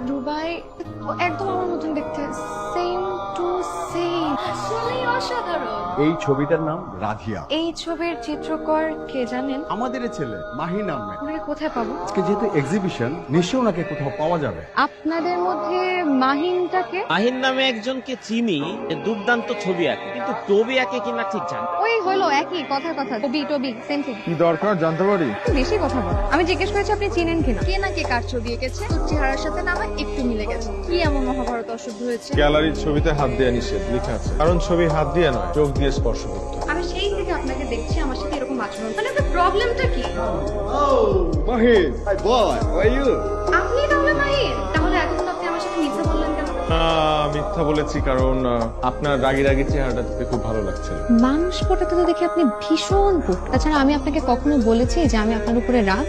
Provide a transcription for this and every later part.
Dubai একদম আমার মতন দেখতে সেম টু সেম আসলেই অসাধারণ। এই ছবিটার নাম রাধিয়া। এই ছবির চিত্রকর কে জানেন? আমাদের ছেলে মাহি নামে ওনাকে কোথায় পাবো? আজকে যেহেতু এক্সিবিশন নিশ্চয়ই ওনাকে কোথাও পাওয়া যাবে। আপনাদের মধ্যে মাহিনটাকে? মাহিন নামে একজনকে চিনি দুর্দান্ত ছবি আঁকে। কিন্তু ছবি আঁকে কিনা ঠিক জানি ওই হলো একই কথা কথা। টবি টবি সেম থিং কি দরকার জানতে পারি? বেশি কথা বল। আমি জিজ্ঞেস করেছি আপনি চিনেন কিনা কে না কে কার ছবি এঁকেছে? চেহারার সাথে না একটু মিলে গেছে। কি এমন মহাভারত অশুদ্ধ হয়েছে? গ্যালারির ছবিতে হাত দেওয়া নিষেধ লেখা আছে। কারণ ছবি হাত দিয়ে নয় চোখ দিয়ে স্পর্শ করতে আমি সেই থেকে আপনাকে দেখছি আমার সাথে এরকম আচরণ। মানে আপনার প্রবলেমটা কি? Mahi hi boy how are you আপনি মিথ্যা বলেছি কারণ আপনার রাগি রাগি চেহারাটা দেখতে খুব ভালো লাগছিল মানুষ পটাতে তো দেখি আপনি ভীষণ পুট তাছাড়া আমি আপনাকে কখনো বলেছি যে আমি আপনার উপরে রাগ?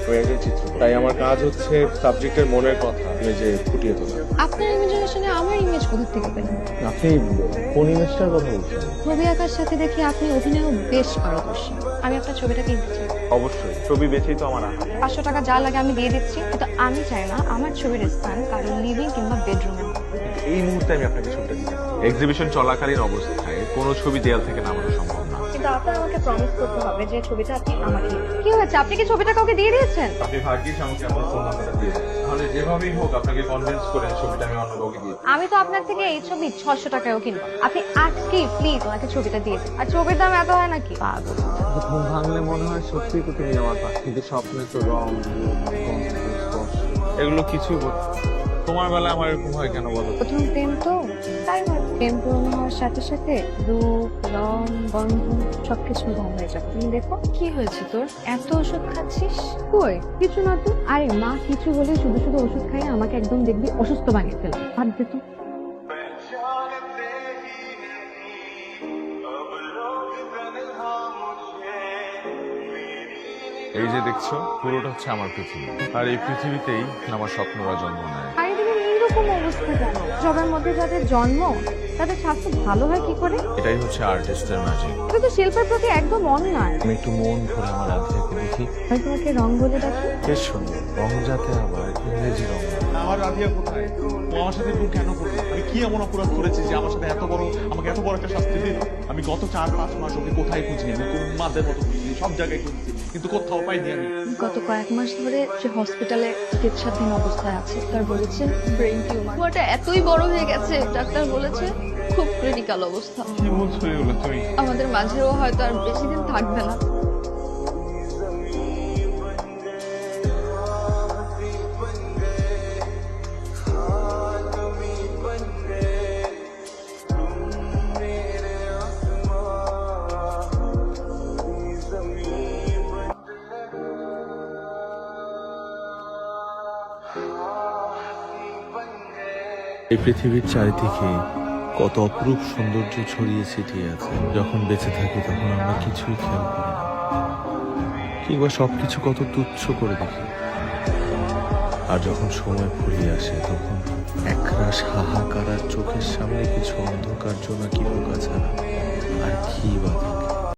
তাই আমার কাজ হচ্ছে সাবজেক্টের মনের কথা যে ফুটিয়ে তোলা। আপনার ইমেজিনেশনে আমার ইমেজ কোথা থেকে পেলেন? আপনি কোন ইমেজটার কথা বলছেন? ছবি আঁকার সাথে দেখি আপনি অভিনয়ও বেশ পারদর্শী। আমি আপনার ছবিটা কিনতে চাই। অবশ্যই ছবি বেছেই তো আমার আঁকা। পাঁচশো টাকা যা লাগে আমি দিয়ে দিচ্ছি কিন্তু আমি চাই না আমার ছবির স্থান কারও লিভিং কিংবা বেডরুমে এই মুহূর্তে আমি আপনাকে ছবিটা দিতে এক্সিবিশন চলাকালীন অবস্থায় কোনো ছবি দেয়াল থেকে নামানো সম্ভব না। কিন্তু আপনার আমাকে প্রমিস করতে হবে যে ছবিটা আপনি আমাকে কি হয়েছে? আপনি কি ছবিটা কাউকে দিয়ে দিয়েছেন? আপনি ভাগ্যিস আমাকে আপনার ফোন নাম্বারটা দিয়ে তাহলে যেভাবেই হোক আপনাকে কনভিন্স করে ছবিটা আমি অন্য কাউকে দিয়ে আমি তো আপনার থেকে এই ছবি ছশো টাকায়ও কিনবো। আপনি আজকে প্লিজ ওনাকে ছবিটা দিয়ে দিন। আর ছবির দাম এত হয় নাকি? পাগল। ঘুম ভাঙলে মনে হয় সত্যি তো তুমি আমার কিন্তু স্বপ্নে তো রং এগুলো কিছু তোমার বেলায় আমার এরকম হয় কেন বলো? প্রথম প্রেম তো? তাই প্রেম পূর্ণ হওয়ার সাথে সাথে রূপ রং গন্ধ সবকিছু রং হয়ে যাবে তুমি দেখো কি হয়েছে তোর? এত ওষুধ খাচ্ছিস? কই? কিছু না তো। আরে মা কিছু হলে শুধু শুধু ওষুধ খাই আমাকে একদম দেখবি অসুস্থ বানিয়ে ফেলে ভাত দে তো। এই যে দেখছ পুরোটা হচ্ছে আমার পৃথিবী। আর এই পৃথিবীতেই আমার স্বপ্নরা জন্ম নেয়। অবস্থা কেন? সবার মধ্যে যাদের জন্ম তাদের স্বাস্থ্য ভালো হয় কি করে? এটাই হচ্ছে আর্টিস্টের ম্যাজিক তো শিল্পের প্রতি একদম অন্যায়। আমি একটু মন ভরে আমার রাধিয়াকে দেখি আমি তোমাকে রং বলে ডাকি। সুন্দর। রং যাতে আবার ইংরেজি রং। আমার রাধিয়া কোথায়? ও আমার সাথে এরকম কেন করল আমি কি এমন অপরাধ করেছি যে আমার সাথে এত বড় আমাকে এত বড় একটা শাস্তি দিল? আমি গত চার পাঁচ মাস ওকে কোথায় খুঁজিনি আমি উন্মাদের মতো খুঁজছি? সব জায়গায় খুঁজছি। কিন্তু কোথাও পাইনি আমি। গত কয়েক মাস ধরে সে হসপিটালে চিকিৎসাধীন অবস্থায় আছে। তার বলেছে ব্রেন টিউমার ওটা এতই বড় হয়ে গেছে ডাক্তার বলেছে খুব ক্রিটিক্যাল অবস্থা। কি বলছো এগুলো? তুমি আমাদের মাঝেও হয়তো আর বেশি দিন থাকবে না। এই পৃথিবীর চারিদিকে কত অপরূপ সৌন্দর্য ছড়িয়ে ছিটিয়ে আছে। যখন বেঁচে থাকি তখন আমরা কিছুই খেয়াল করি না। কিংবা সবকিছু কত তুচ্ছ করে দেখি। আর যখন সময় ফুরিয়ে আসে তখন একরাশ হাহাকার আর চোখের সামনে কিছু অন্ধকার জোনাকি পোকা ছাড়া আর কি বাধা